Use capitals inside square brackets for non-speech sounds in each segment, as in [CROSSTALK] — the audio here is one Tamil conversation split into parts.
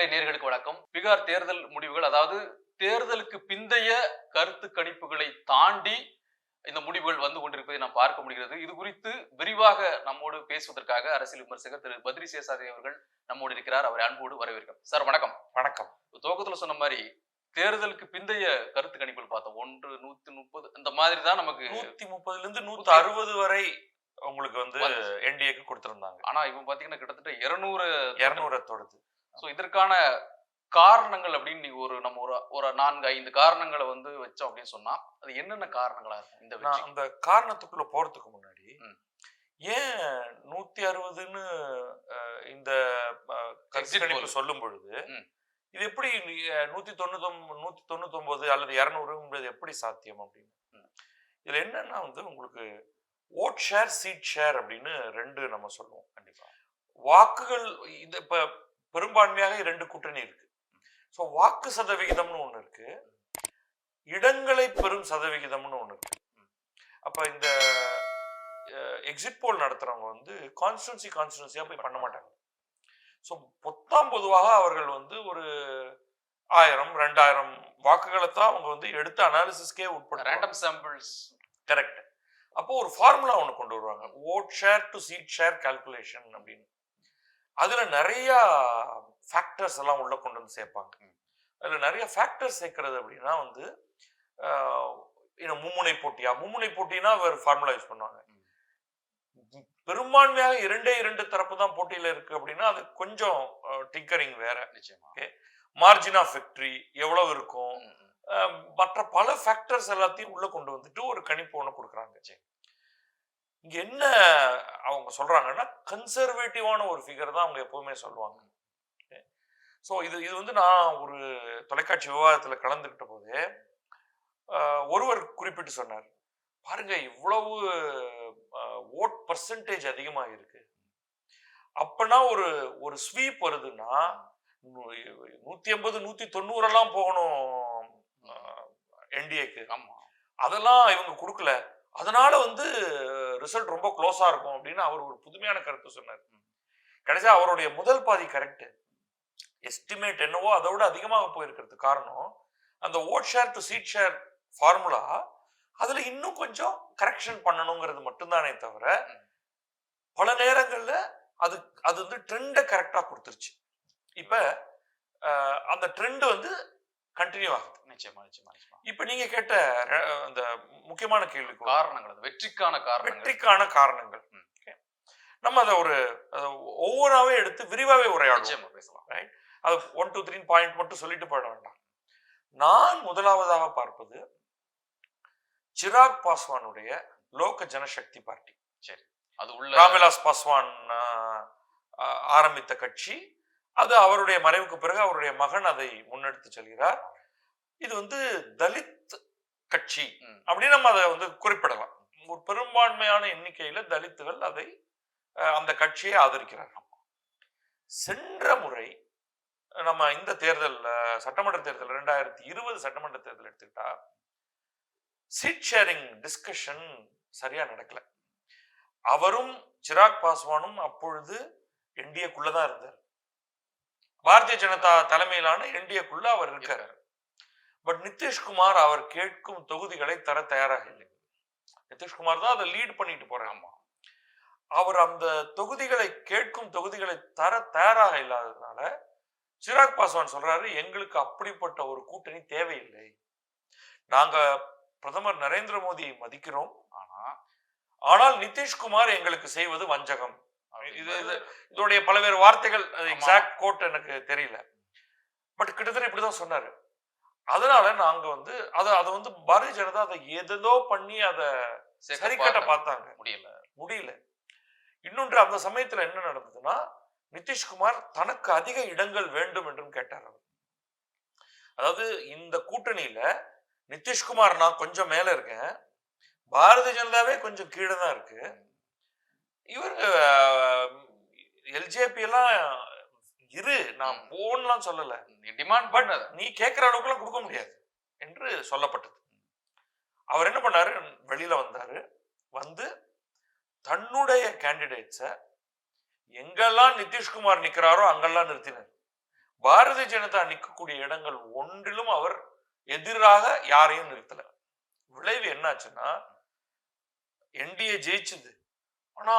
தமிழிலை நேர்களுக்கு வணக்கம். பீகார் தேர்தல் முடிவுகள் அதாவது தேர்தலுக்கு பிந்தைய கருத்து கணிப்புகளை தாண்டி இந்த முடிவுகள் வந்து கொண்டிருப்பதை நாம் பார்க்க முடிகிறது. இது குறித்து விரிவாக நம்மோடு பேசுவதற்காக அரசியல் விமர்சகர் திரு பத்ரி சேசாதி அவர்கள் நம்மோடு இருக்கிறார். அவரை அன்போடு வரவேற்கிறோம். சார் வணக்கம். வணக்கம். துவக்கத்துல சொன்ன மாதிரி தேர்தலுக்கு பிந்தைய கருத்து கணிப்புகள் பார்த்தோம். ஒன்று நூத்தி முப்பது அந்த மாதிரி தான் நமக்கு நூத்தி முப்பதுல இருந்து நூத்தி அறுபது வரை உங்களுக்கு வந்து. என்டிஏக்கு கொடுத்திருந்தாங்க. ஆனா இப்போ பாத்தீங்கன்னா கிட்டத்தட்ட இருநூறு இருநூறு தொடுது ஸோ இதற்கான காரணங்கள் அப்படின்னு நீங்க ஒரு நம்ம ஒரு ஒரு நான்கு ஐந்து காரணங்களை வந்து வச்சோம் அப்படின்னு சொன்னா அது என்னென்ன காரணங்களா இருக்கும் இந்த அந்த காரணத்துக்குள்ள போறதுக்கு முன்னாடி. ஏன் நூத்தி அறுபதுன்னு இந்த கருத்து. சொல்லும் பொழுது. இது எப்படி நூத்தி தொண்ணூத்தி நூத்தி தொண்ணூத்தி ஒன்பது அல்லது இருநூறுன்றது எப்படி சாத்தியம் அப்படின்னு. இதுல என்னன்னா வந்து உங்களுக்கு ஓட் ஷேர் சீட் ஷேர் அப்படின்னு ரெண்டு நம்ம சொல்லுவோம் கண்டிப்பா வாக்குகள் இந்த இப்ப பெரும்பான்மையாக இரண்டு கூட்டணி இருக்கு. ஸோ வாக்கு சதவிகிதம்னு ஒண்ணு இருக்கு. இடங்களை பெறும் சதவிகிதம்னு ஒண்ணு இருக்கு. அப்ப இந்த எக்ஸிட் போல் நடத்துறவங்க வந்து கான்ஸ்டுவன்சி கான்ஸ்டுவன்சியா போய் பண்ண மாட்டாங்க. ஸோ பொத்தாம் பொதுவாக அவர்கள் வந்து ஒரு ஆயிரம் ரெண்டாயிரம் வாக்குகளை தான் அவங்க வந்து எடுத்து அனாலிசிஸ்க்கே உட்பட ரேண்டம் சாம்பிள்ஸ் கரெக்ட் அப்போ ஒரு ஃபார்முலா ஒன்று கொண்டு வருவாங்க. Vote share to seat share calculation அப்படின்னு. அதுல நிறைய ஃபேக்டர்ஸ் எல்லாம் உள்ள கொண்டு வந்து சேர்ப்பாங்க. அதுல நிறைய ஃபேக்டர்ஸ் சேர்க்கறது அப்படின்னா வந்து மும்முனை போட்டியா? மும்முனை போட்டினா வேறு ஃபார்முலா யூஸ் பண்ணுவாங்க. பெரும்பான்மையாக இரண்டே இரண்டு தரப்பு தான் போட்டியில இருக்கு அப்படின்னா அது கொஞ்சம் டிங்கரிங் வேற. நிச்சயமா. மார்ஜின் ஆஃப் விக்டரி எவ்வளவு இருக்கும்? மற்ற பல ஃபேக்டர்ஸ் எல்லாத்தையும் உள்ள கொண்டு வந்துட்டு ஒரு கணிப்பு ஒன்று கொடுக்குறாங்க. இங்க என்ன அவங்க சொல்றாங்கன்னா கன்சர்வேட்டிவான ஒரு ஃபிகர் தான் அவங்க எப்பவுமே சொல்லுவாங்க. ஸோ இது இது வந்து நான் ஒரு தொலைக்காட்சி விவாதத்துல கலந்துக்கிட்ட போது ஒருவர் குறிப்பிட்டு சொன்னார் பாருங்க இவ்வளவு ஓட் பர்சன்டேஜ் அதிகமா இருக்கு அப்பனா ஒரு ஒரு ஸ்வீப் வருதுன்னா நூத்தி எண்பது நூத்தி தொண்ணூறெல்லாம் போகணும் என்டிஏக்கு ஆமா. அதெல்லாம் இவங்க கொடுக்கல. அதனால வந்து ரிசல்ட் ரொம்ப க்ளோஸா இருக்கும் அப்படின்னு அவர் ஒரு புதுமையான கருத்து சொன்னார். கடைசியா அவருடைய முதல் பாதி கரெக்ட் எஸ்டிமேட் என்னவோ அதை விட அதிகமாக போயிருக்கிறது காரணம் அந்த vote share to seat share formula அதுல இன்னும் கொஞ்சம் கரெக்ஷன் பண்ணணுங்கிறது மட்டும்தானே தவிர பல நேரங்கள்ல அது அது வந்து ட்ரெண்டை கரெக்டா கொடுத்துருச்சு. இப்ப அந்த ட்ரெண்ட் வந்து கண்டினியூ ஆகுது. நிச்சயமா நிச்சயமா இப்ப நீங்க கேட்ட அந்த முக்கியமான வரும். காரணங்கள் வெற்றிக்கான காரணங்கள். வெற்றிக்கான காரணங்கள். நம்ம அதை ஒரு ஒவ்வொன்றாவே எடுத்து விரிவாவே உரையாடுவோம். பேசலாம். அது ஒன் டூ த்ரீ பாயிண்ட் மட்டும் சொல்லிட்டு போயிட வேண்டாம். நான் முதலாவதாக பார்ப்பது சிராக் பாஸ்வானுடைய லோக ஜனசக்தி பார்ட்டி. அது உள்ள ராம்விலாஸ் பாஸ்வான் ஆரம்பித்த கட்சி அது அவருடைய மறைவுக்கு பிறகு அவருடைய மகன் அதை முன்னெடுத்து செல்கிறார். இது வந்து தலித் கட்சி. அப்படின்னு நம்ம அதை வந்து குறிப்பிடலாம். ஒரு பெரும்பான்மையான எண்ணிக்கையில தலித்துகள் அதை அந்த கட்சியை ஆதரிக்கிறார் சென்ற முறை நம்ம இந்த தேர்தல் சட்டமன்ற தேர்தல் ரெண்டாயிரத்தி இருபது சட்டமன்ற தேர்தல் எடுத்துக்கிட்டா சீட் ஷேரிங் டிஸ்கஷன் சரியா நடக்கல. அவரும் சிராக் பாஸ்வானும் அப்பொழுது என்டிஏக்குள்ளதான் இருந்தார். பாரதிய ஜனதா தலைமையிலான என்டிஏக்குள்ள அவர் இருக்கிறார் பட் நிதிஷ்குமார் அவர் கேட்கும் தொகுதிகளை தர தயாராக இல்லை. நிதிஷ்குமார் தான் அதை லீட் பண்ணிட்டு போறாமா அவர் அந்த தொகுதிகளை கேட்கும் தொகுதிகளை தர தயாராக இல்லாததுனால சிராக் பாஸ்வான் சொல்றாரு எங்களுக்கு அப்படிப்பட்ட ஒரு கூட்டணி தேவையில்லை. நாங்க பிரதமர் நரேந்திர மோடியை மதிக்கிறோம். ஆனா ஆனால் நிதிஷ்குமார் எங்களுக்கு செய்வது வஞ்சகம். இது இது இது இதோடைய பல்வேறு வார்த்தைகள் ஆமா. எக்ஸாக்ட் கோட் எனக்கு தெரியல. பட் கிட்டத்தட்ட இப்படிதான் சொன்னாரு. அதனால நாங்க வந்து அதை அதை வந்து பாரதிய ஜனதா அதை எதோ பண்ணி அதை சரி கட்ட பார்த்தாங்க. முடியல. முடியல. இன்னொன்று அந்த சமயத்துல என்ன நடந்ததுன்னா நிதிஷ்குமார் தனக்கு அதிக இடங்கள் வேண்டும் என்றும் கேட்டார் அவர். அதாவது இந்த கூட்டணியில நிதிஷ்குமார் நான் கொஞ்சம் மேல இருக்கேன். பாரதிய ஜனதாவே கொஞ்சம் கீழே தான் இருக்கு இவர் எல்ஜேபி எல்லாம் இரு நான். போன்லாம் சொல்லல. டிமாண்ட் பட் பண்ணது. நீ கேட்கிற அளவுக்குலாம் கொடுக்க முடியாது என்று சொல்லப்பட்டது. அவர் என்ன பண்ணாரு? வெளியில வந்தாரு. வந்து தன்னுடைய கேண்டிடேட்ஸ எங்கெல்லாம் நிதிஷ்குமார் நிக்கிறாரோ அங்கெல்லாம் நிறுத்தினார். பாரதிய ஜனதா நிற்கக்கூடிய இடங்கள் ஒன்றிலும் அவர் எதிராக யாரையும் நிறுத்தல. விளைவு என்னாச்சுன்னா என்டிஏ ஜெயிச்சது. ஆனா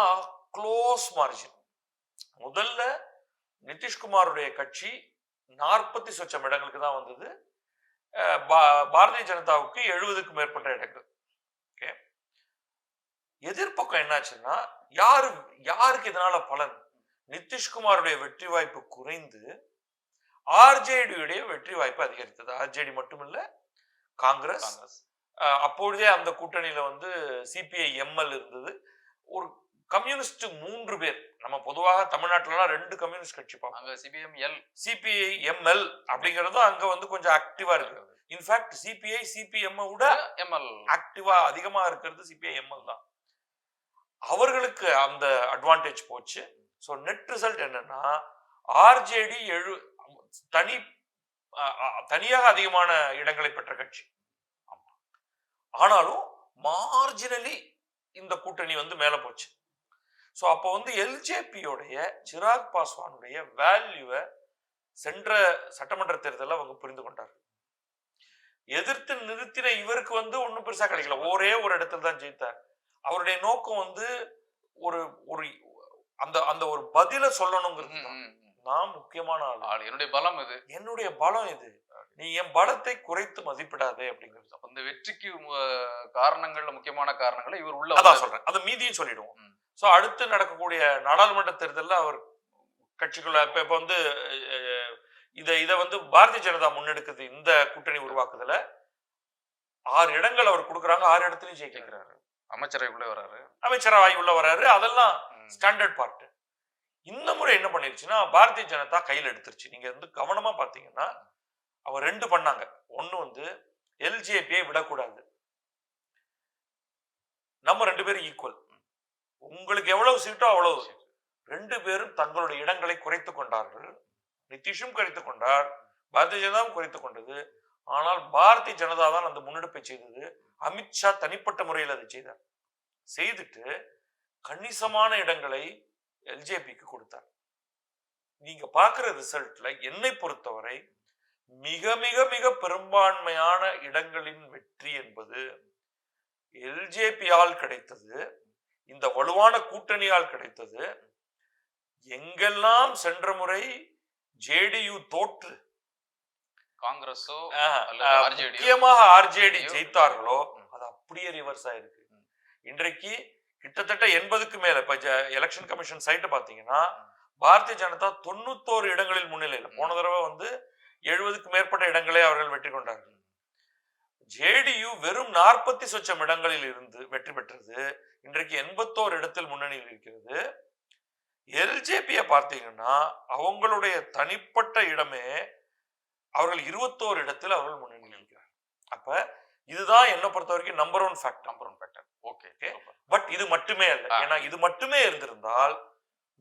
க்ளோஸ் மார்ஜின் முதல்ல நிதிஷ்குமாருடைய கட்சி நாற்பத்தி சொச்சம் இடங்களுக்கு தான் வந்தது. பாரதிய ஜனதாவுக்கு எழுபதுக்கும் மேற்பட்ட இடங்கள். ஓகே? எதிர்ப்பக்கம் என்னாச்சுன்னா யாரு யாருக்கு இதனால பலன்? நிதிஷ்குமாருடைய வெற்றி வாய்ப்பு குறைந்து ஆர்ஜேடியுடைய வெற்றி வாய்ப்பு அதிகரித்தது. ஆர்ஜேடி மட்டுமில்ல காங்கிரஸ். அப்பொழுதே அந்த கூட்டணியில வந்து சிபிஐ எம்எல் இருந்தது. ஒரு கம்யூனிஸ்ட் மூன்று பேர். நம்ம பொதுவாக தமிழ்நாட்டுலலாம் ரெண்டு கம்யூனிஸ்ட் கட்சி பார்ப்போம். அங்க சிபிஎம் எல் சிபிஐ எம்எல் அப்படிங்கறதும் அங்க வந்து கொஞ்சம் ஆக்டிவா இருக்கு இன்ஃபேக்ட் சிபிஐ சிபிஎம் விட எம்எல் ஆக்டிவா அதிகமா இருக்கிறது சிபிஐ எம்எல் தான். அவர்களுக்கு அந்த அட்வான்டேஜ் போச்சு. ஸோ நெட் ரிசல்ட் என்னன்னா ஆர்ஜேடி எழு தனி தனியாக அதிகமான இடங்களை பெற்ற கட்சி. ஆனாலும் மார்ஜினலி இந்த கூட்டணி வந்து மேல போச்சு. ஸோ அப்போ வந்து எல்ஜேபியோடைய சிராக் பாஸ்வானுடைய வேல்யூவை சென்ற சட்டமன்ற தேர்தலில் அவங்க புரிந்து கொண்டார். எதிர்த்து நிறுத்தின இவருக்கு வந்து ஒன்றும் பெருசா கிடைக்கல. ஒரே ஒரு இடத்துல தான் ஜெயித்தார். அவருடைய நோக்கம் வந்து ஒரு ஒரு அந்த அந்த ஒரு பதில சொல்லணுங்கிறது. நான் முக்கியமான ஆளு. ஆள். என்னுடைய பலம் இது என்னுடைய பலம் இது நீ என் பலத்தை குறைத்து மதிப்பிடாதே அப்படிங்கிறது அப்ப இந்த வெற்றிக்கு காரணங்கள்ல முக்கியமான காரணங்களை இவர் உள்ள அதான். சொல்றேன். அது மீதியும் சொல்லிடுவோம். சோ அடுத்து நடக்கக்கூடிய நாடாளுமன்ற தேர்தல்ல அவர் கட்சிக்குள்ள இப்ப இப்ப வந்து இத இத வந்து பாரதிய ஜனதா முன்னெடுக்குது இந்த கூட்டணி உருவாக்குதுல. ஆறு இடங்கள் அவர் கொடுக்குறாங்க ஆறு இடத்துலயும் ஜெயிக்கிறாரு. அமைச்சரவைக்குள்ளே வராரு. அமைச்சரவாய் உள்ள வராரு. அதெல்லாம். ஸ்டாண்டர்ட் பார்ட் இந்த முறை என்ன பண்ணிருச்சுன்னா பாரதிய ஜனதா கையில் எடுத்துருச்சு. நீங்க வந்து கவனமா பாத்தீங்கன்னா அவன் ரெண்டு பண்ணாங்க. ஒண்ணு வந்து எல்ஜேபியை விடக்கூடாது. நம்ம ரெண்டு பேரும் ஈக்குவல் உங்களுக்கு எவ்வளவு சீட்டோ அவ்வளவு. ரெண்டு பேரும் தங்களுடைய இடங்களை குறைத்து கொண்டார்கள். நிதிஷும் குறைத்து கொண்டார். பாரதிய ஜனதாவும் குறைத்து கொண்டது. ஆனால் பாரதிய ஜனதா தான் அந்த முன்னெடுப்பை செய்தது. அமித்ஷா தனிப்பட்ட முறையில் அதை செய்தார். செய்துட்டு கணிசமான இடங்களை எல்ஜேபிக்கு கொடுத்தார். நீங்க பார்க்கிற ரிசல்ட்ல என்னை பொறுத்தவரை மிக மிக மிக பெரும்பான்மையான இடங்களின் வெற்றி என்பது எல்ஜேபியால் கிடைத்தது. இந்த வலுவான கூட்டணியால் கிடைத்தது எங்கெல்லாம் சென்ற முறை ஜேடியு தோற்று காங்கிரஸோ? முக்கியமாக ஆர்ஜேடி? ஜெயித்தார்களோ. அது அப்படியே ரிவர்ஸ் ஆயிருக்கு இன்றைக்கு கிட்டத்தட்ட எண்பதுக்கு மேல இப்ப எலெக்ஷன் கமிஷன் சைட்டு பாத்தீங்கன்னா பாரதிய ஜனதா தொண்ணூத்தோரு இடங்களில் முன்னிலையில போன தடவை வந்து எழுபதுக்கு மேற்பட்ட இடங்களை அவர்கள் வெற்றி கொண்டார்கள் ஜேடியு வெறும் நாற்பத்தி சொச்சம் இடங்களில் இருந்து வெற்றி பெற்றது இன்றைக்கு எண்பத்தோரு இடத்தில் முன்னணியில் இருக்கிறது எல்ஜேபியை பார்த்தீங்கன்னா அவங்களுடைய தனிப்பட்ட இடமே அவர்கள் இருபத்தோரு இடத்தில் அவர்கள் முன்னணியில் இருக்கிறார் அப்ப இதுதான் என்னை பொறுத்த வரைக்கும் number one fact number one factor okay Okay. But இது மட்டுமே அல்ல ஆ. ஏன்னா இது மட்டுமே இருந்திருந்தால்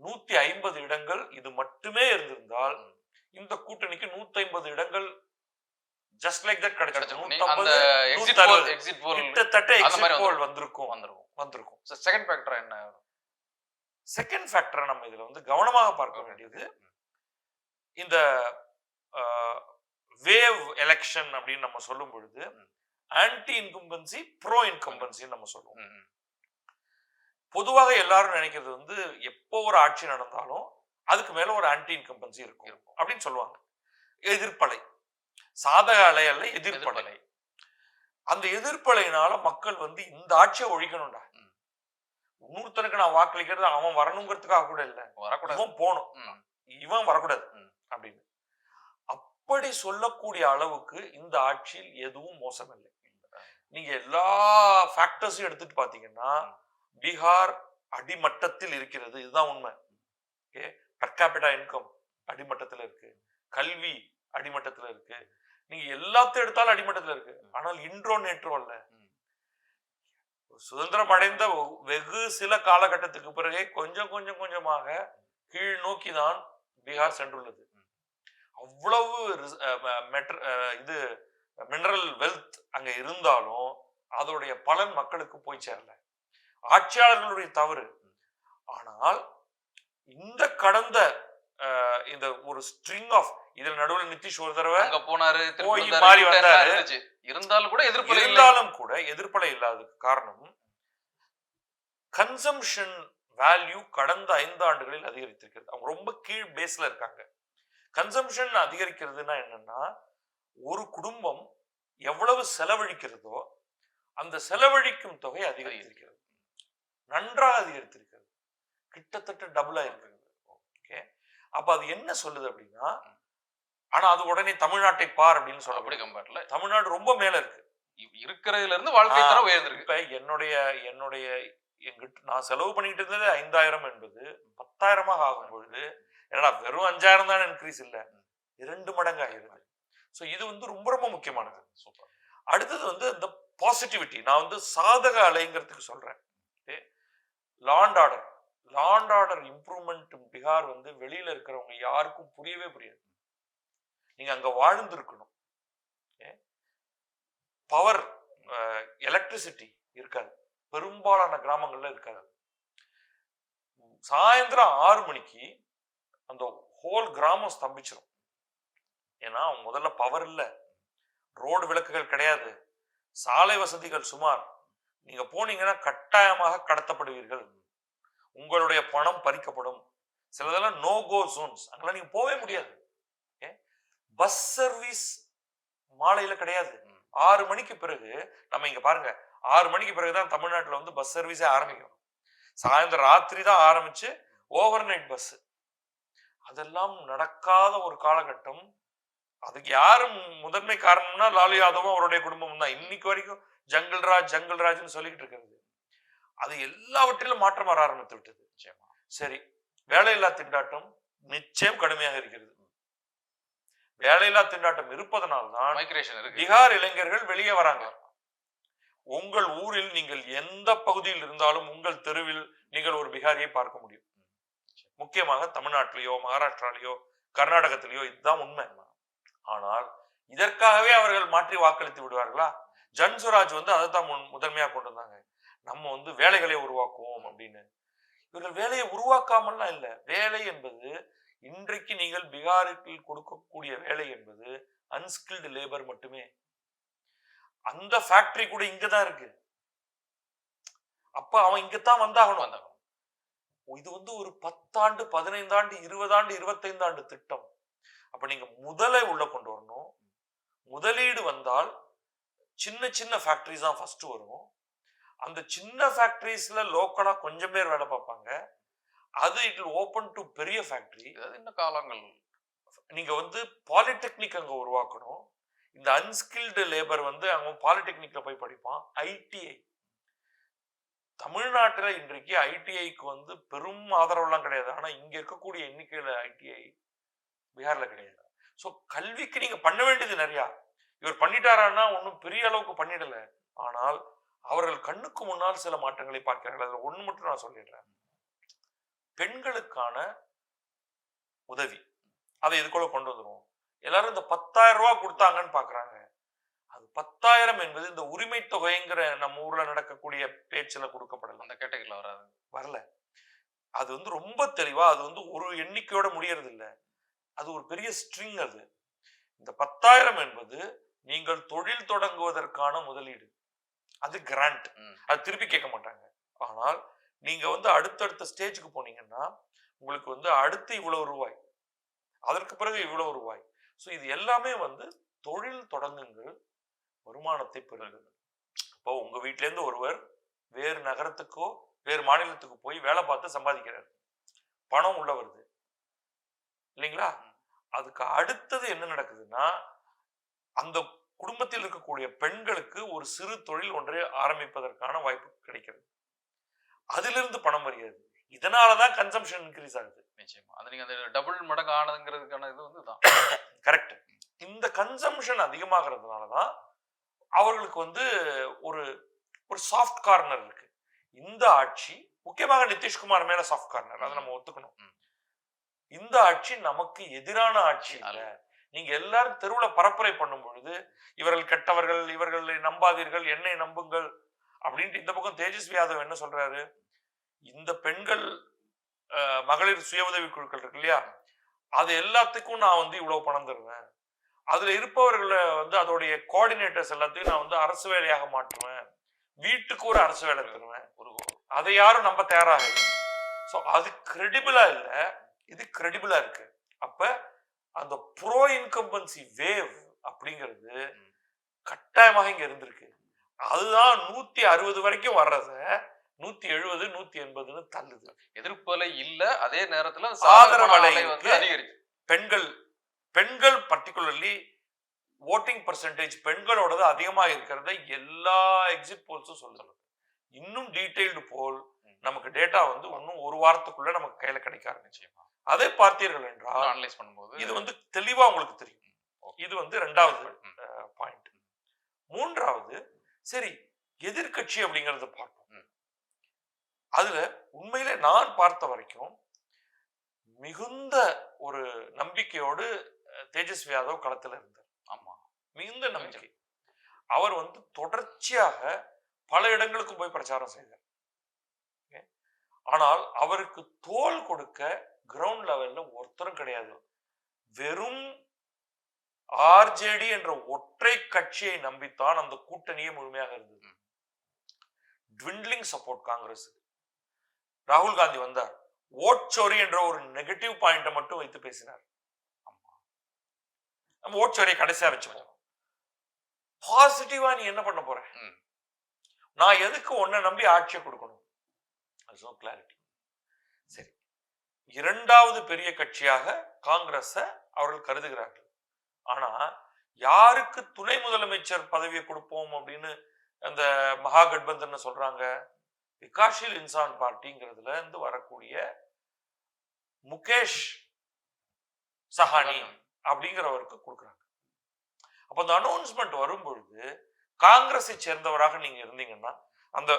நூத்தி ஐம்பது இடங்கள் இது மட்டுமே இருந்திருந்தால். இந்த கூட்டணிக்கு நூத்தி ஐம்பது இடங்கள் ஜஸ்ட் லைக் தட் கிடைச்சிருக்கும். அந்த எக்ஸிட் போல். எக்ஸிட் போல் கிட்டத்தட்ட எக்ஸிட் போல் வந்திருக்கும். வந்துருக்கும். வந்திருக்கும். செகண்ட் ஃபேக்டர் என்ன? செகண்ட் ஃபேக்டரை நம்ம இதுல வந்து கவனமாக பார்க்க. வேண்டியது இந்த வேவ் எலெக்ஷன் அப்படின்னு நம்ம சொல்லும் பொழுது. ஆன்டி இன்கம்பன்சி ப்ரோ இன்கம்பன்சின்னு நம்ம சொல்லுவோம். பொதுவாக எல்லாரும் நினைக்கிறது வந்து எப்போ ஒரு ஆட்சி நடந்தாலும் அதுக்கு மேல ஒரு ஆன்டி இன்கம்பன்சி இருக்கும். அப்படின்னு சொல்லுவாங்க. எதிர்ப்பலை. சாதக அலை அல்ல எதிர்ப்பலை. அந்த எதிர்ப்பலையினால மக்கள் வந்து இந்த ஆட்சியை ஒழிக்கணும்டா. இன்னொருத்தனுக்கு நான் வாக்களிக்கிறது அவன் வரணுங்கிறதுக்காக கூட இல்ல. வரக்கூடாது. இவன் போகணும். இவன் வரக்கூடாது. அப்படின்னு. அப்படி சொல்லக்கூடிய அளவுக்கு இந்த ஆட்சியில் எதுவும் மோசமில்லை. நீங்க எல்லா ஃபேக்டர்ஸையும் எடுத்துட்டு பாத்தீங்கன்னா. பீகார் அடிமட்டத்தில் இருக்கிறது. இதுதான் உண்மை. ஓகே? capita இன்கம் அடிமட்டத்துல இருக்கு. கல்வி அடிமட்டத்துல இருக்கு. நீங்க எல்லாத்தையும் எடுத்தாலும் அடிமட்டத்துல இருக்கு. ஆனால் இன்றோ நேற்றோ அல்ல. சுதந்திரம் அடைந்த வெகு சில காலகட்டத்துக்கு பிறகே கொஞ்சம் கொஞ்சம் கொஞ்சமாக கீழ் நோக்கி தான் பீகார் சென்றுள்ளது. அவ்வளவு இது மினரல் வெல்த் அங்க இருந்தாலும் அதோடைய பலன் மக்களுக்கு போய் சேரல. ஆட்சியாளர்களுடைய தவறு. ஆனால் இந்த கடந்த இந்த ஒரு ஸ்ட்ரிங் ஆஃப் இதுல நடுவுல நிதிஷ் ஒரு தடவை அங்க போனாரு போய் மாறி வந்தாரு. இருந்தாலும் கூட எதிர்ப்பு இல்லை. இருந்தாலும் கூட எதிர்ப்பலை இல்லாததுக்கு காரணம் கன்சம்ஷன் வேல்யூ கடந்த ஐந்து ஆண்டுகளில் அதிகரித்திருக்கிறது. அவங்க ரொம்ப கீழ் பேஸ்ல இருக்காங்க. கன்சம்ஷன் அதிகரிக்கிறதுனா என்னன்னா ஒரு குடும்பம் எவ்வளவு செலவழிக்கிறதோ அந்த செலவழிக்கும் தொகை அதிகரித்திருக்கிறது. நன்றாக அதிகரித்திருக்கிறது. கிட்டத்தட்ட டபுளா இருக்கிறது ஓகே அப்ப அது என்ன சொல்லுது அப்படின்னா ஆனா அது உடனே தமிழ்நாட்டை பார் அப்படின்னு அப்படி சொல்லப்படி கம்பேர்ல தமிழ்நாடு ரொம்ப மேல இருக்கு. இருக்கிறதுல இருந்து வாழ்க்கை. தரம் உயர்ந்திருக்கு. இப்ப என்னுடைய என்னுடைய எங்கிட்ட நான் செலவு பண்ணிட்டு இருந்தது ஐந்தாயிரம் என்பது பத்தாயிரமாக ஆகும் பொழுது என்னடா வெறும் அஞ்சாயிரம் தான் இன்க்ரீஸ் இல்ல. இரண்டு மடங்கு ஆகிறது ஸோ இது வந்து ரொம்ப ரொம்ப முக்கியமானது. சூப்பர் அடுத்தது வந்து இந்த பாசிட்டிவிட்டி நான் வந்து சாதக அலைங்கிறதுக்கு சொல்றேன். Law and order law and order improvement Bihar வந்து வெளியில இருக்கிறவங்க யாருக்கும் புரியவே புரியாது. நீங்க அங்க வாழ்ந்திருக்கணும். பவர் எலக்ட்ரிசிட்டி இருக்காது. பெரும்பாலான கிராமங்கள்ல இருக்காது. சாயந்தரம் ஆறு மணிக்கு அந்த ஹோல் கிராமம் ஸ்தம்பிச்சிடும் ஏன்னா முதல்ல பவர் இல்ல. ரோடு விளக்குகள் கிடையாது. சாலை வசதிகள் சுமார். நீங்க போனீங்கன்னா கட்டாயமாக கடத்தப்படுவீர்கள். உங்களுடைய பணம் பறிக்கப்படும். சிலதெல்லாம் நோ கோ ஜோன்ஸ் அங்கெல்லாம் நீங்க போகவே முடியாது. பஸ் சர்வீஸ் மாலையில கிடையாது. ஆறு மணிக்கு பிறகு நம்ம இங்க பாருங்க ஆறு மணிக்கு பிறகுதான் தமிழ்நாட்டுல வந்து பஸ் சர்வீஸே ஆரம்பிக்கும். சாயந்தரம் ராத்திரி தான் ஆரம்பிச்சு ஓவர் நைட் பஸ் அதெல்லாம் நடக்காத ஒரு காலகட்டம். அதுக்கு யாரும் முதன்மை காரணம்னா லாலு யாதவும் அவருடைய குடும்பம் தான். இன்னைக்கு வரைக்கும் ஜங்கிள் ராஜ் ஜங்கிள் ராஜ்னு சொல்லிக்கிட்டு இருக்கிறது. அது எல்லாவற்றிலும் மாற்றம் வர ஆரம்பித்து விட்டது. சரி வேலையில்லா திண்டாட்டம் நிச்சயம் கடுமையாக இருக்கிறது. வேலையில்லா திண்டாட்டம் இருப்பதனால்தான் பீகார் இளைஞர்கள் வெளியே வராங்க. உங்கள் ஊரில் நீங்கள் எந்த பகுதியில் இருந்தாலும் உங்கள் தெருவில் நீங்கள் ஒரு பிகாரியை பார்க்க முடியும். முக்கியமாக தமிழ்நாட்டிலேயோ மகாராஷ்டிராலேயோ கர்நாடகத்திலேயோ இதுதான் உண்மை. ஆனால் இதற்காகவே அவர்கள் மாற்றி வாக்களித்து விடுவார்களா? ஜன் சுராஜ் வந்து அதை தான் முன் முதன்மையா கொண்டு வந்தாங்க. நம்ம வந்து வேலைகளை உருவாக்குவோம் அப்படின்னு. இவர்கள் வேலையை உருவாக்காமல்லாம் இல்லை. வேலை என்பது இன்றைக்கு நீங்கள் பீகாரில் கொடுக்கக்கூடிய வேலை என்பது அன்ஸ்கில்டு லேபர் மட்டுமே. அந்த ஃபேக்டரி கூட இங்கதான் இருக்கு. அப்ப அவன் இங்கதான் வந்தாகணும் வந்தாங்க இது வந்து ஒரு பத்தாண்டு பதினைந்தாண்டு இருபதாண்டு இருபத்தைந்தாண்டு திட்டம். அப்ப நீங்க முதலை உள்ள கொண்டு வரணும். முதலீடு வந்தால் சின்ன சின்ன ஃபேக்டரிஸ் தான் ஃபர்ஸ்ட் வரும். அந்த சின்ன ஃபேக்டரிஸ்ல லோக்கலா கொஞ்சம் பேர் வேலை பார்ப்பாங்க. அது இட் ஓபன் டு பெரிய ஃபேக்டரி அது இன்னும் காலங்கள். நீங்க வந்து பாலிடெக்னிக் அங்க உருவாக்கணும். இந்த அன்ஸ்கில்டு லேபர் வந்து அங்க பாலிடெக்னிக்ல போய் படிப்பான். ஐடிஐ தமிழ்நாட்டுல இன்றைக்கு ஐடிஐக்கு வந்து பெரும் ஆதரவுலாம் கிடையாது. ஆனா இங்க இருக்கக்கூடிய எண்ணிக்கையில ஐடிஐ பீகார்ல கிடையாது. ஸோ கல்விக்கு நீங்க பண்ண வேண்டியது நிறையா. இவர் பண்ணிட்டாரான்னா ஒன்றும் பெரிய அளவுக்கு பண்ணிடல. ஆனால் அவர்கள் கண்ணுக்கு முன்னால் சில மாற்றங்களை பார்க்கிறார்கள். அதுல ஒண்ணு மட்டும் நான் சொல்லிடுறேன். பெண்களுக்கான உதவி. அதை இதுக்குள்ள கொண்டு வந்துருவோம். எல்லாரும் இந்த பத்தாயிரம் ரூபாய் கொடுத்தாங்கன்னு பாக்குறாங்க. அது பத்தாயிரம் என்பது இந்த உரிமை தொகைங்கிற நம்ம ஊர்ல நடக்கக்கூடிய பேச்சுல கொடுக்கப்படல. அந்த கேட்டகரியில வராது. வரல. அது வந்து ரொம்ப தெளிவா அது வந்து ஒரு எண்ணிக்கையோட முடியறது இல்ல அது ஒரு பெரிய ஸ்ட்ரிங் அது. இந்த பத்தாயிரம் என்பது நீங்கள் தொழில் தொடங்குவதற்கான முதலீடு. அது கிராண்ட். அது திருப்பி கேட்க மாட்டாங்க. ஆனால் நீங்க வந்து அடுத்தடுத்த ஸ்டேஜுக்கு போனீங்கன்னா உங்களுக்கு வந்து அடுத்து இவ்வளவு ரூபாய் அதற்கு பிறகு இவ்வளவு ரூபாய். ஸோ இது எல்லாமே வந்து தொழில் தொடங்குங்கள் வருமானத்தை பெறுங்கள். இப்போ உங்க வீட்டிலேருந்து இருந்து ஒருவர் வேறு நகரத்துக்கோ வேறு மாநிலத்துக்கு போய் வேலை பார்த்து சம்பாதிக்கிறார். பணம் உள்ள வருது. இல்லைங்களா? அதுக்கு அடுத்தது என்ன நடக்குதுன்னா அந்த குடும்பத்தில் இருக்கக்கூடிய பெண்களுக்கு ஒரு சிறு தொழில் ஒன்றை ஆரம்பிப்பதற்கான வாய்ப்பு கிடைக்கிறது. அதிலிருந்து பணம் வருகிறது. இதனாலதான் கன்சம்ஷன் இன்க்ரீஸ் ஆகுது. நிச்சயமா. அது நீங்க அந்த டபுள் மடங்கு ஆனதுங்கிறதுக்கான இது வந்து தான் கரெக்ட் [COUGHS] இந்த கன்சம்ஷன் அதிகமாகிறதுனாலதான் அவர்களுக்கு வந்து ஒரு ஒரு சாஃப்ட் கார்னர் இருக்கு. இந்த ஆட்சி முக்கியமாக நிதிஷ்குமார் மேல சாஃப்ட் கார்னர் அதை நம்ம ஒத்துக்கணும். இந்த ஆட்சி நமக்கு எதிரான ஆட்சி அல்ல நீங்க எல்லாரும் தெருவுல பரப்புரை பண்ணும் பொழுது இவர்கள் கெட்டவர்கள் இவர்களை நம்பாதீர்கள் என்னை நம்புங்கள் அப்படின்ட்டு இந்த பக்கம் தேஜஸ்வி யாதவ் என்ன சொல்றாரு? இந்த பெண்கள் மகளிர் சுய உதவி குழுக்கள் இருக்கு இல்லையா? அது எல்லாத்துக்கும் நான் வந்து இவ்வளவு பணம் தருவேன். அதுல இருப்பவர்களை வந்து அதோடைய கோஆர்டினேட்டர்ஸ் எல்லாத்தையும் நான் வந்து அரசு வேலையாக மாற்றுவேன். வீட்டுக்கு ஒரு அரசு வேலை தருவேன். ஒரு அதை யாரும் நம்ப தயாராக இல்லை. ஸோ அது கிரெடிபிளா இல்ல? இது கிரெடிபிளா இருக்கு. அப்ப அந்த ப்ரோ இன்கம்பன்சி வேவ் அப்படிங்கிறது கட்டாயமாக இங்க இருந்திருக்கு. அதுதான் நூத்தி அறுபது வரைக்கும் வர்றத நூத்தி எழுபது நூத்தி எண்பதுன்னு தள்ளுது. எதிர்ப்பலை இல்ல அதே நேரத்துல அலை வந்து. அதிகரிச்சு பெண்கள் பெண்கள் பர்டிகுலர்லி ஓட்டிங் பர்சன்டேஜ் பெண்களோடது அதிகமா இருக்கிறத எல்லா எக்ஸிட் போல்ஸும் சொல்லுது. இன்னும் டீடைல்டு போல் நமக்கு டேட்டா வந்து இன்னும் ஒரு வாரத்துக்குள்ள நமக்கு கையில கிடைக்க ஆரம்பிச்சு நிச்சயமா. அதை பார்த்தீர்கள் என்றால் அனலைஸ் பண்ணும்போது இது வந்து தெளிவா உங்களுக்கு தெரியும். இது வந்து ரெண்டாவது. பாயிண்ட் மூன்றாவது சரி எதிர்க்கட்சி அப்படிங்கறத பார்ப்போம். அதுல உண்மையிலே நான் பார்த்த வரைக்கும் மிகுந்த ஒரு நம்பிக்கையோடு தேஜஸ்வி யாதவ் களத்துல இருந்தார். ஆமா. மிகுந்த நம்பிக்கை. அவர் வந்து தொடர்ச்சியாக பல இடங்களுக்கு போய் பிரச்சாரம் செய்தார்? ஆனால் அவருக்கு தோல் கொடுக்க கிரவுண்ட் லெவல்ல ஒருத்தரும் கிடையாது. வெறும் ஆர்ஜேடி என்ற ஒற்றை கட்சியை நம்பித்தான் அந்த கூட்டணியே முழுமையாக இருந்தது. ட்விண்ட்லிங் சப்போர்ட் காங்கிரஸ் ராகுல் காந்தி வந்தார். ஓட்சோரி என்ற ஒரு நெகட்டிவ் பாயிண்ட மட்டும் வைத்து பேசினார். நம்ம ஓட்சோரியை கடைசியா வச்சுப்போம். பாசிட்டிவா நீ என்ன பண்ண போற. நான் எதுக்கு உன்னை நம்பி ஆட்சியை கொடுக்கணும்? கிளாரிட்டி சரி. இரண்டாவது பெரிய கட்சியாக காங்கிரஸ அவர்கள் கருதுகிறார்கள். ஆனா யாருக்கு துணை முதலமைச்சர் பதவியை கொடுப்போம் அப்படின்னு அந்த மகா கட்பந்தன் சொல்றாங்க? விகாஷில் இன்சான் பார்ட்டிங்கிறதுல இருந்து வரக்கூடிய முகேஷ் சஹானி அப்படிங்கிறவருக்கு கொடுக்குறாங்க. அப்ப அந்த அனௌன்ஸ்மெண்ட் வரும் பொழுது காங்கிரஸை சேர்ந்தவராக நீங்க இருந்தீங்கன்னா அந்த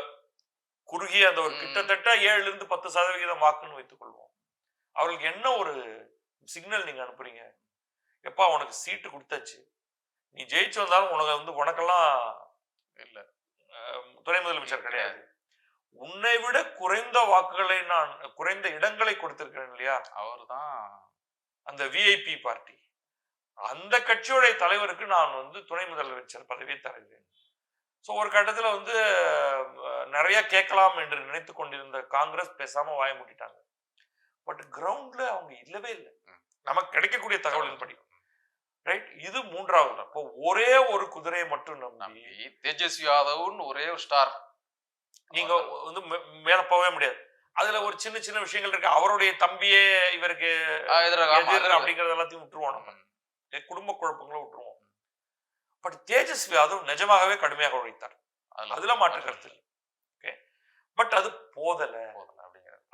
குறுகிய அந்த ஒரு. கிட்டத்தட்ட ஏழுல இருந்து பத்து சதவிகிதம் வாக்குன்னு வைத்துக் கொள்வோம். அவர்களுக்கு என்ன ஒரு சிக்னல் நீங்க அனுப்புறீங்க? எப்பா உனக்கு சீட்டு கொடுத்தாச்சு? நீ ஜெயிச்சு வந்தாலும் உனக்கு வந்து உனக்கெல்லாம் இல்ல. துணை முதலமைச்சர் கிடையாது. உன்னை விட குறைந்த வாக்குகளை நான் குறைந்த இடங்களை கொடுத்திருக்கிறேன் இல்லையா? அவர்தான். அந்த விஐபி பார்ட்டி. அந்த கட்சியோடைய தலைவருக்கு நான் வந்து துணை முதலமைச்சர் பதவியை தருகிறேன். ஸோ ஒரு கட்டத்துல வந்து நிறைய கேட்கலாம் என்று நினைத்து கொண்டிருந்த காங்கிரஸ் பேசாம வாய மூடிட்டாங்க. பட் கிரவுண்ட்ல அவங்க இல்லவே இல்லை. நமக்கு கிடைக்கக்கூடிய தகவலின்படி. ரைட் இது மூன்றாவது. அப்போ ஒரே ஒரு குதிரையை மட்டும் நம்பி தேஜஸ்வி யாதவ்னு ஒரே ஒரு ஸ்டார் நீங்க வந்து மேல போகவே முடியாது. அதுல ஒரு சின்ன சின்ன விஷயங்கள் இருக்கு. அவருடைய தம்பியே இவருக்கு அப்படிங்கறது எல்லாத்தையும் விட்டுருவோம் நம்ம. குடும்ப குழப்பங்களை விட்டுருவோம். பட் தேஜஸ்வி யாதவ் நிஜமாகவே கடுமையாக உழைத்தார். அதுல மாற்று கருத்து இல்லை. ஓகே பட் அது போதல.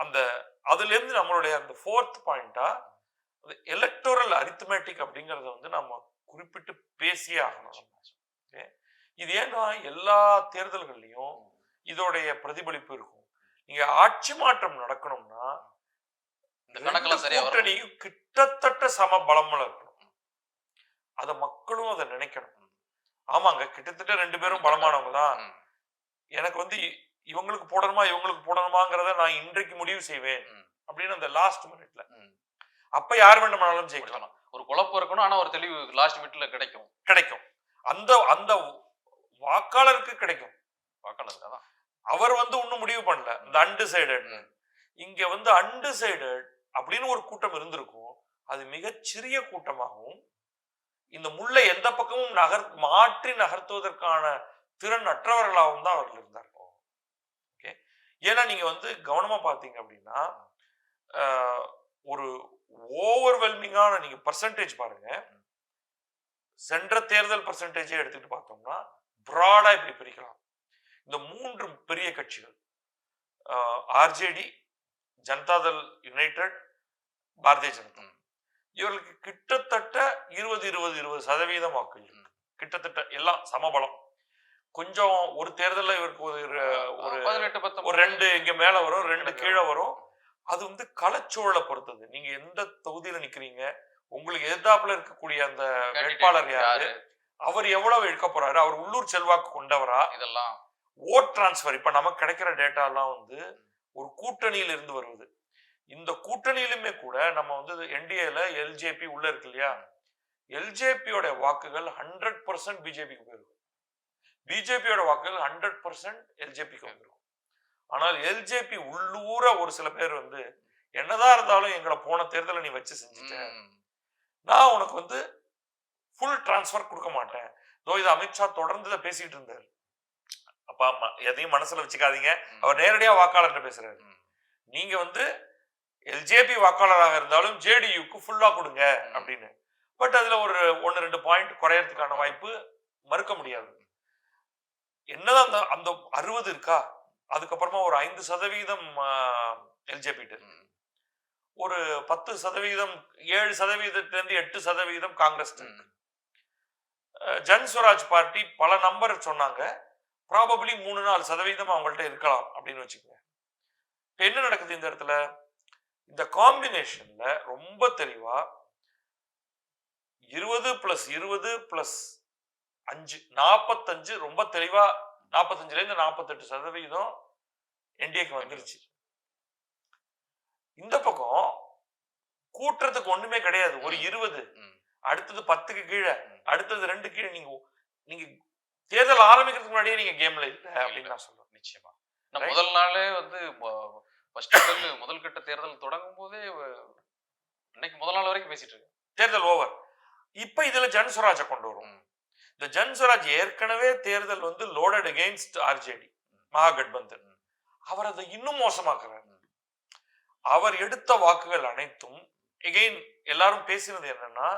அந்த அதுல இருந்து நம்மளுடைய அந்த ஃபோர்த் பாயிண்டா எலக்டோரல் அரித்மேட்டிக் அப்படிங்கறத வந்து நம்ம குறிப்பிட்டு பேசியே ஆகணும். இது ஏன்னா எல்லா தேர்தல்கள்லயும் இதோடைய பிரதிபலிப்பு இருக்கும். நீங்க ஆட்சி மாற்றம் நடக்கணும்னா இந்த கணக்கெல்லாம் சரியா வரும். கூட்டணியும் கிட்டத்தட்ட சம பலமுள்ள இருக்கணும். அத மக்களும் அதை நினைக்கணும். ஆமாங்க கிட்டத்தட்ட ரெண்டு பேரும் பலமானவங்க தான். எனக்கு வந்து இவங்களுக்கு போடணுமா இவங்களுக்கு போடணுமாங்கிறத நான் இன்றைக்கு முடிவு செய்வேன். அப்படின்னு அந்த லாஸ்ட் மினிட்ல. அப்ப யார் வேண்டுமானாலும் ஜெயிக்கலாம். ஒரு குழப்பம் இருக்கணும் ஆனா ஒரு தெளிவு லாஸ்ட் மினிட்ல கிடைக்கும். கிடைக்கும். அந்த அந்த வாக்காளருக்கு கிடைக்கும். வாக்காளருக்கு அவர் வந்து இன்னும் முடிவு பண்ணல. இந்த அன்டிசைடட். இங்க வந்து அன்டிசைடட் அப்படின்னு ஒரு கூட்டம் இருந்திருக்கும். அது மிகச்சிறிய கூட்டமாகவும் இந்த முல்லை எந்த பக்கமும் நகர் மாற்றி நகர்த்துவதற்கான திறன் அற்றவர்களாகவும் தான் அவர்கள் இருந்தார்கள். ஓகே ஏன்னா நீங்க வந்து கவனமா பார்த்தீங்க அப்படின்னா ஒரு ஓவர்வெல்மிங்கான நீங்க பர்சன்டேஜ் பாருங்க. சென்ற தேர்தல் பர்சன்டேஜே எடுத்துக்கிட்டு பார்த்தோம்னா பிராடா இப்படி பிரிக்கலாம். இந்த மூன்று பெரிய கட்சிகள் ஆர்ஜேடி ஜனதாதள் யுனைடெட் பாரதிய ஜனதா. இவர்களுக்கு கிட்டத்தட்ட இருபது இருபது இருபது சதவீதம் வாக்கு இருக்கு. கிட்டத்தட்ட எல்லாம் சமபலம். கொஞ்சம் ஒரு தேர்தல்ல இவருக்கு ஒரு ஒரு பதினெட்டு ஒரு ரெண்டு இங்க மேல வரும் ரெண்டு கீழே வரும். அது வந்து களச்சூழலை பொறுத்தது. நீங்க எந்த தொகுதியில நிக்கிறீங்க? உங்களுக்கு எதிர்த்தாப்புல இருக்கக்கூடிய அந்த வேட்பாளர் யாரு? அவர் எவ்வளவு எடுக்க போறாரு? அவர் உள்ளூர் செல்வாக்கு கொண்டவரா? இதெல்லாம். Vote transfer. இப்ப நமக்கு கிடைக்கிற டேட்டா எல்லாம் வந்து ஒரு கூட்டணியில் இருந்து வருவது. இந்த கூட்டணியிலுமே கூட நம்ம வந்து என்டிஏல எல்ஜேபி உள்ள இருக்கு இல்லையா? எல்ஜேபியோட வாக்குகள் ஹண்ட்ரட் பர்சன்ட் பிஜேபிக்கு போயிருக்கும் பிஜேபியோட வாக்குகள் ஹண்ட்ரட் பர்சன்ட் எல்ஜேபிக்கு வந்திருக்கும் ஆனால் எல்ஜேபி உள்ளூர ஒரு சில பேர் வந்து என்னதான் இருந்தாலும் எங்களை போன தேர்தலை நீ வச்சு செஞ்சுட்ட. ம். நான் உனக்கு வந்து ஃபுல் டிரான்ஸ்ஃபர் கொடுக்க மாட்டேன். இதோ இது அமித்ஷா தொடர்ந்து இதை பேசிட்டு இருந்தார். அப்பா அம்மா எதையும் மனசுல வச்சுக்காதீங்க. அவர் நேரடியா வாக்காளர்கிட்ட பேசுறாரு. நீங்க வந்து எல்ஜேபி வாக்காளராக இருந்தாலும் ஜேடியுக்கு ஃபுல்லா கொடுங்க. அப்படின்னு. பட் அதுல ஒரு ஒன்னு ரெண்டு பாயிண்ட் குறையறதுக்கான வாய்ப்பு மறுக்க முடியாது. என்னதான் அந்த அந்த அறுபது இருக்கா? அதுக்கப்புறமா ஒரு ஐந்து சதவீதம் எல்ஜேபிட்டு. ஒரு பத்து சதவீதம் ஏழு சதவீதத்துல இருந்து எட்டு சதவீதம் காங்கிரஸ். ஜன் ஸ்வராஜ் பார்ட்டி பல நம்பர் சொன்னாங்க. ப்ராபபிளி மூணு நாலு சதவீதம் அவங்கள்ட்ட இருக்கலாம் அப்படின்னு வச்சுக்கோங்க. இப்ப என்ன நடக்குது இந்த இடத்துல? இந்த காம்பினேஷன்ல ரொம்ப தெளிவா இருபது பிளஸ் இருபது பிளஸ் அஞ்சு நாற்பத்தஞ்சு ரொம்ப தெளிவா நாற்பத்தஞ்சுல இருந்து நாற்பத்தெட்டு சதவீதம் என்டிஏக்கு வந்துருச்சு இந்த பக்கம் கூட்டுறதுக்கு ஒண்ணுமே கிடையாது ஒரு. இருபது. அடுத்தது பத்துக்கு கீழே. அடுத்தது ரெண்டு கீழே நீங்க நீங்க தேர்தல் ஆரம்பிக்கிறதுக்கு முன்னாடியே நீங்க கேம்ல இல்ல அப்படின்னு நான் சொல்றேன் நிச்சயமா? முதல் நாளே வந்து முதல் கட்ட தேர்தல் தொடங்கும் போதே இன்னைக்கு முதல் நாள் வரைக்கும் பேசிட்டு இருக்கேன் தேர்தல் ஓவர் இப்ப இதுல ஜன் சுவராஜை கொண்டு வரும். இந்த ஜன் சுவராஜ் ஏற்கனவே தேர்தல் வந்து லோடட் அகெயின்ஸ்ட் ஆர்ஜேடி மகாகட்பந்தன் அவர் அதை இன்னும் மோசமாக்குறார். அவர் எடுத்த வாக்குகள் அனைத்தும் எகெயின் எல்லாரும் பேசினது என்னன்னா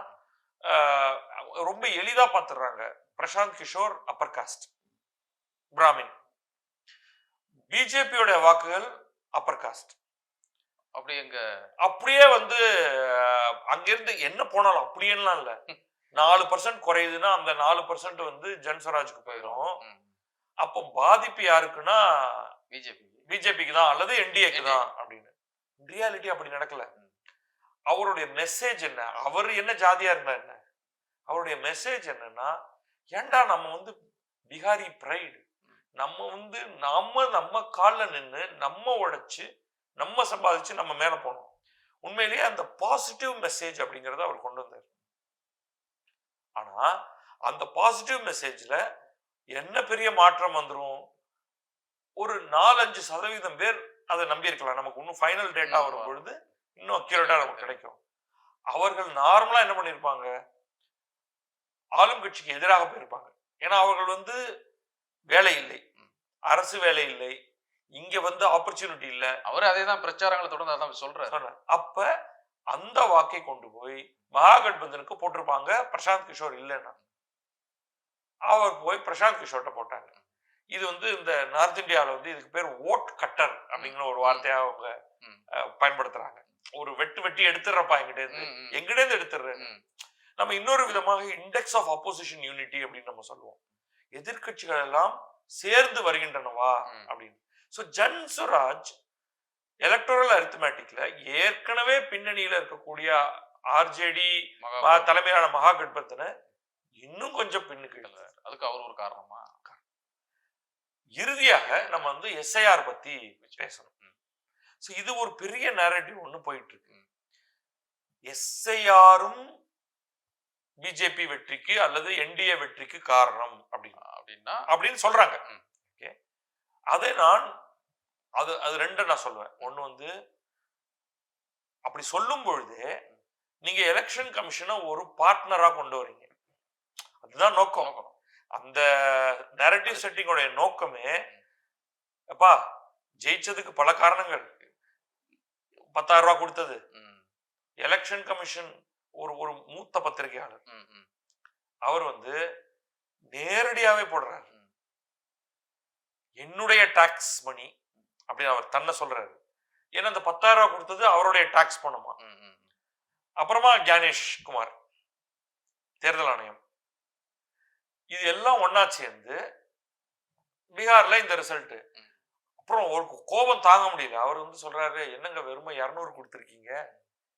ரொம்ப எளிதா பார்த்துடுறாங்க பிரசாந்த் கிஷோர் அப்பர் காஸ்ட் பிராமின். பிஜேபியோட வாக்குகள் அப்பர் காஸ்ட் அப்படி எங்க அப்படியே வந்து அங்கிருந்து என்ன போனாலும் அப்படியேலாம் இல்ல. நாலு பர்சன்ட் குறையுதுன்னா அந்த நாலு பர்சன்ட் வந்து ஜன்ஸ்வராஜுக்கு போயிடும் அப்போ பாதிப்பு யாருக்குன்னா பிஜேபி. பிஜேபிக்கு தான் அல்லது என்டிஏக்கு. தான் அப்படின்னு. ரியாலிட்டி அப்படி நடக்கல. அவருடைய மெசேஜ் என்ன? அவர் என்ன ஜாதியா இருந்தா என்ன? அவருடைய மெசேஜ் என்னன்னா ஏன்டா நம்ம வந்து பிகாரி பிரைடு நம்ம வந்து நம்ம நம்ம காலில் நின்று நம்ம உழைச்சு நம்ம சம்பாதிச்சு நம்ம மேல போனோம் உண்மையிலேயே அந்த பாசிட்டிவ் மெசேஜ் அப்படிங்கறத அவர் கொண்டு வந்தார். ஆனா அந்த பாசிட்டிவ் மெசேஜ்ல என்ன பெரிய மாற்றம் வந்துரும்? ஒரு நாலஞ்சு சதவீதம் பேர் அதை நம்பி இருக்கலாம் நமக்கு இன்னும் ஃபைனல் டேட்டா வரும். பொழுது இன்னும் அக்யூரேட்டா நமக்கு கிடைக்கும். அவர்கள் நார்மலா என்ன பண்ணிருப்பாங்க ஆளும் கட்சிக்கு எதிராக போயிருப்பாங்க. ஏன்னா அவர்கள் வந்து வேலை இல்லை. அரசு வேலை இல்லை. இங்க வந்து ஆப்பர்ச்சுனிட்டி இல்ல. அவர் அதே தான் பிரச்சாரங்களை தொடர்ந்து அதான் சொல்றாரு. அப்ப அந்த வாக்கை கொண்டு போய் மகாகட்பந்தனுக்கு போட்டிருப்பாங்க. பிரசாந்த் கிஷோர் இல்லைன்னா. அவர் போய் பிரசாந்த் கிஷோர்ட்ட போட்டாங்க. இது வந்து இந்த நார்த் இந்தியாவில் வந்து இதுக்கு பேர் ஓட் கட்டர் அப்படிங்கிற ஒரு வார்த்தையா அவங்க பயன்படுத்துறாங்க. ஒரு வெட்டு வெட்டி எடுத்துடுறப்பா எங்கிட்ட இருந்து. எங்கிட்ட இருந்து எடுத்துடுறேன். நம்ம இன்னொரு விதமாக இண்டெக்ஸ் ஆஃப் ஆப்போசிஷன் யூனிட்டி அப்படின்னு நம்ம சொல்லுவோம். எதிர்க்கட்சிகள் எல்லாம் சேர்ந்து வருகின்றனவா. அப்படின்னு. ஸோ ஜன் சுராஜ் எலக்டோரல் அரித்மேட்டிக்ல ஏற்கனவே பின்னணியில இருக்கக்கூடிய ஆர்ஜேடி மகா தலைமையிலான மகாகட்பந்தனை இன்னும் கொஞ்சம் பின்னுக்கு. அதுக்கு அவர் ஒரு காரணமா? இறுதியாக நம்ம வந்து எஸ்ஐஆர் பத்தி பேசணும். ஸோ இது ஒரு பெரிய நேரட்டிவ் ஒன்று போயிட்டு இருக்கு எஸ்ஐஆரும் பிஜேபி வெற்றிக்கு அல்லது என்டிஏ வெற்றிக்கு காரணம் அப்படின்னு. அப்படின்னா அப்படின்னு சொல்றாங்க. ஓகே அதை நான் அது அது ரெண்டு நான் சொல்லுவேன். ஒண்ணு வந்து அப்படி சொல்லும் பொழுது நீங்க எலெக்ஷன் கமிஷனை ஒரு பார்ட்னரா கொண்டு வரீங்க அதுதான் நோக்கம். அந்த நேரட்டிவ் செட்டிங்கோட நோக்கமே அப்பா ஜெயிச்சதுக்கு பல காரணங்கள். பத்தாயிரம் ரூபாய் கொடுத்தது. எலெக்ஷன் கமிஷன் ஒரு ஒரு மூத்த பத்திரிகையாளர். அவர் வந்து நேரடியாவே போடுறாரு. என்னுடைய டாக்ஸ் மணி அப்படின்னு அவர் தன்னை சொல்றாரு. ஏன்னா அந்த பத்தாயிரம் ரூபாய் கொடுத்தது அவருடைய டாக்ஸ் பணமா. அப்புறமா ஞானேஷ் குமார் தேர்தல் ஆணையம். இது எல்லாம் ஒண்ணா சேர்ந்து பீகார்ல இந்த ரிசல்ட். அப்புறம் ஒரு கோபம் தாங்க முடியல. அவர் வந்து சொல்றாரு என்னங்க வெறுமை இரநூறு கொடுத்துருக்கீங்க?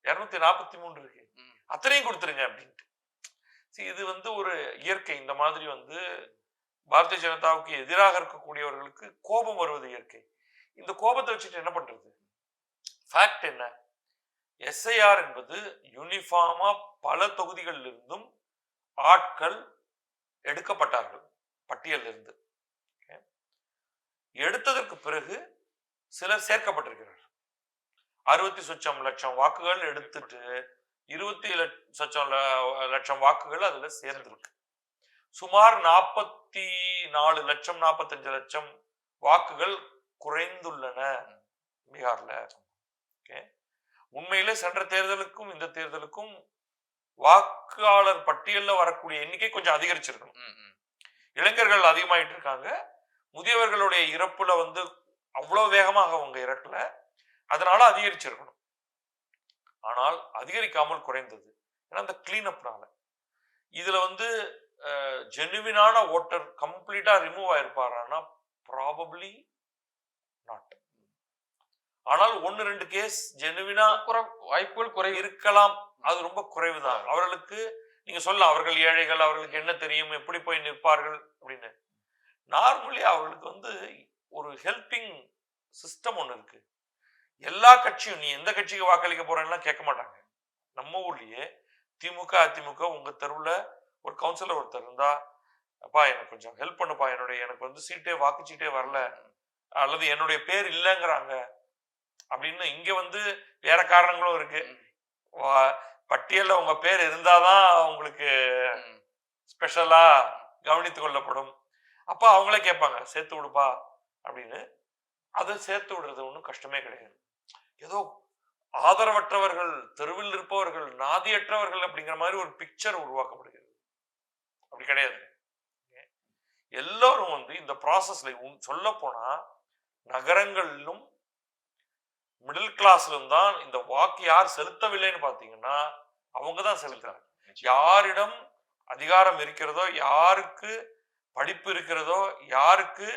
இருநூத்தி நாற்பத்தி மூணு இருக்கு. அத்தனையும் கொடுத்துருங்க அப்படின்ட்டு. இது வந்து ஒரு இயற்கை. இந்த மாதிரி வந்து பாரதிய ஜனதாவுக்கு எதிராக இருக்கக்கூடியவர்களுக்கு கோபம் வருவது இயற்கை. இந்த கோபத்தை வச்சுட்டு என்ன பண்றது? ஃபேக்ட் என்ன? எஸ்ஐஆர் என்பது யூனிஃபார்மா பல தொகுதிகளில் இருந்தும் ஆட்கள் எடுக்கப்பட்டார்கள் பட்டியலிருந்து எடுத்ததற்கு பிறகு சிலர் சேர்க்கப்பட்டிருக்கிறார்கள். அறுபத்தி சொச்சம் லட்சம் வாக்குகள் எடுத்துட்டு இருபத்தி சொச்சம் லட்சம் வாக்குகள் அதுல சேர்ந்திருக்கு. சுமார் நாற்பத்தி நாலு லட்சம் நாற்பத்தஞ்சு லட்சம் வாக்குகள் குறைந்துள்ளன பீகார்ல. ஓகே. உண்மையிலே சென்ற தேர்தலுக்கும் இந்த தேர்தலுக்கும் வாக்காளர் பட்டியல்ல வரக்கூடிய எண்ணிக்கை கொஞ்சம் அதிகரிச்சிருக்கணும். இளைஞர்கள் அதிகமாயிட்டு இருக்காங்க. முதியவர்களுடைய இறப்புல வந்து அவ்வளவு வேகமாக அவங்க இறக்கல. அதனால அதிகரிச்சிருக்கணும். ஆனால் அதிகரிக்காமல் குறைந்தது. ஏன்னா அந்த கிளீனப்னால இதுல வந்து ஜெனுவினான ஓட்டர் கம்ப்ளீட்டா ரிமூவ் ஆயிருப்பாரான்னா ப்ராபப்ளி நாட் ஆனால் ஒன்னு ரெண்டு கேஸ் ஜெனுவினா குறை- வாய்ப்புகள் குறைவு. இருக்கலாம். அது ரொம்ப குறைவுதான். அவர்களுக்கு நீங்க சொல்லலாம் அவர்கள் ஏழைகள் அவர்களுக்கு என்ன தெரியும் எப்படி போய் நிற்பார்கள் அப்படின்னு. நார்மலி அவர்களுக்கு வந்து ஒரு ஹெல்பிங் சிஸ்டம் ஒன்று இருக்கு. எல்லா கட்சியும் நீ எந்த கட்சிக்கு வாக்களிக்க போறேன்னா கேட்க மாட்டாங்க. நம்ம ஊர்லயே திமுக அதிமுக உங்க தெருவுல ஒரு கவுன்சிலர் ஒருத்தர் இருந்தா அப்பா எனக்கு கொஞ்சம் ஹெல்ப் பண்ணுப்பா. என்னுடைய எனக்கு வந்து சீட்டே வாக்குச்சீட்டே வரல. அல்லது என்னுடைய பேர் இல்லைங்கிறாங்க. அப்படின்னு இங்க வந்து வேற காரணங்களும் இருக்கு. பட்டியல்ல உங்க பேர் இருந்தாதான் உங்களுக்கு. ஸ்பெஷலா கவனித்துக் கொள்ளப்படும். அப்ப அவங்களே கேட்பாங்க சேர்த்து விடுப்பா. அப்படின்னு. அதை சேர்த்து விடுறது ஒன்றும் கஷ்டமே கிடையாது. ஏதோ ஆதரவற்றவர்கள் தெருவில் இருப்பவர்கள் நாதியற்றவர்கள் அப்படிங்கிற மாதிரி ஒரு பிக்சர் உருவாக்கப்படுகிறது. அப்படி கிடையாது. எல்லாரும் வந்து இந்த ப்ராசஸ்ல சொல்ல போனா நகரங்களிலும் மிடில் கிளாஸ்லும் தான் இந்த வாக்கு யார் செலுத்தவில்லைன்னு பாத்தீங்கன்னா அவங்க தான் செலுத்துறாங்க யாரிடம் அதிகாரம் இருக்கிறதோ யாருக்கு படிப்பு இருக்கிறதோ யாருக்கு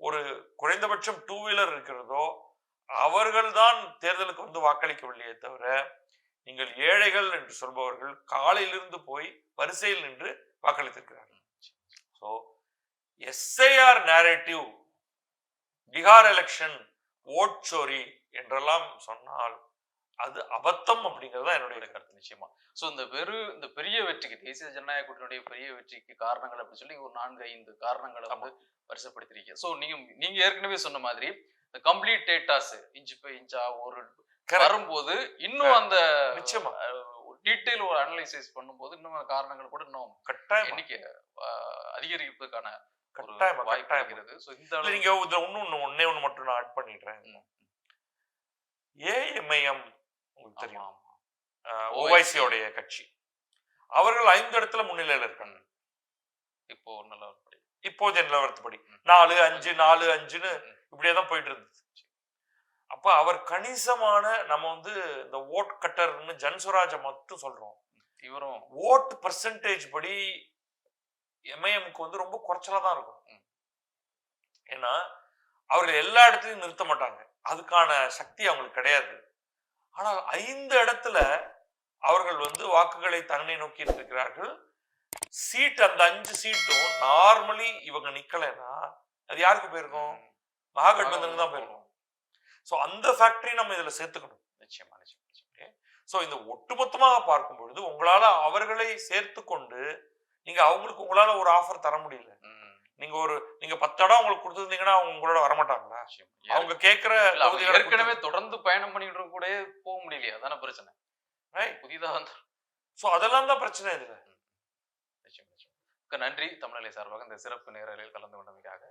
ஒரு குறைந்தபட்சம் டூ வீலர் இருக்கிறதோ அவர்கள்தான் தேர்தலுக்கு வந்து வாக்களிக்கவில்லையே தவிர நீங்கள் ஏழைகள் என்று சொல்பவர்கள் காலையிலிருந்து போய் வரிசையில் நின்று வாக்களித்திருக்கிறார்கள். So SIR narrative Bihar election vote chori என்றெல்லாம் சொன்னால் அது அபத்தம் அப்படிங்கிறது தான் என்னுடைய கருத்து நிச்சயமா. சோ இந்த வெறு இந்த பெரிய வெற்றிக்கு தேசிய ஜனநாயக கூட்டணியுடைய பெரிய வெற்றிக்கு காரணங்கள் அப்படி சொல்லி ஒரு நான்கு ஐந்து காரணங்களை வந்து வரிசைப்படுத்திருக்கீங்க சோ நீங்க நீங்க ஏற்கனவே சொன்ன மாதிரி இந்த கம்ப்ளீட் டேட்டாஸ் இன்ச் பை இன்ச்சா ஒரு. வரும்போது இன்னும் அந்த நிச்சயமா. டீட்டெயில் ஒரு அனலைசிஸ் பண்ணும்போது இன்னும் காரணங்கள் கூட இன்னும் கட்டாயமா. எண்ணிக்கை அதிகரிப்பதற்கான கட்டாயமா வாய்ப்பு கட்டாயமா. இருக்கிறது. சோ இந்த இல்ல, அளவு நீங்க இதுல இன்னும் ஒன்னே ஒண்ணு மட்டும் நான் ஆட் பண்ணிடுறேன். ம். ஏஎம்ஐஎம் உங்களுக்கு ஆமா, தெரியும் ஆமா. ஓவைசி உடைய கட்சி. அவர்கள் ஐந்து இடத்துல முன்னிலையில இருக்காங்க. இப்போ நிலவரத்துப்படி. நாலு அஞ்சு நாலு அஞ்சுன்னு. இப்படியே தான் போயிட்டு இருந்தது அப்ப அவர் கணிசமான நம்ம வந்து இந்த ஓட் கட்டர்னு ஜன்சுராஜை மட்டும் சொல்றோம். இவரும் ஓட் பர்சன்டேஜ் படி எம்ஐஎம்க்கு வந்து ரொம்ப குறைச்சலா தான் இருக்கும். ஏன்னா அவர்கள் எல்லா இடத்துலையும் நிறுத்த மாட்டாங்க. அதுக்கான சக்தி அவங்களுக்கு கிடையாது. ஆனால் ஐந்து இடத்துல அவர்கள் வந்து வாக்குகளை தன்னை நோக்கி இருக்கிறார்கள் சீட் அந்த அஞ்சு சீட்டும் நார்மலி இவங்க நிக்கலைன்னா அது யாருக்கு போயிருக்கும்? மகாகட்பந்தனுக்கு தான் போயிருக்கும். ஸோ அந்த ஃபேக்டரி நம்ம இதுல சேர்த்துக்கணும். நிச்சயமா நிச்சயமா. ஸோ இந்த ஒட்டுமொத்தமாக பார்க்கும் பொழுது உங்களால அவர்களை சேர்த்து கொண்டு நீங்க அவங்களுக்கு உங்களால ஒரு ஆஃபர் தர முடியல. நீங்க ஒரு நீங்க பத்து இடம் அவங்களுக்கு கொடுத்துருந்தீங்கன்னா அவங்க உங்களோட வரமாட்டாங்களா. அவங்க கேட்கிற ஏற்கனவே தொடர்ந்து பயணம் பண்ணிட்டு கூட போக முடியலையா அதான பிரச்சனை. Right. புதிதா வந்து. ஸோ அதெல்லாம் தான் பிரச்சனை இதுல. நன்றி தமிழலை சார்பாக இந்த சிறப்பு நேரலில் கலந்து கொண்டமைக்காக.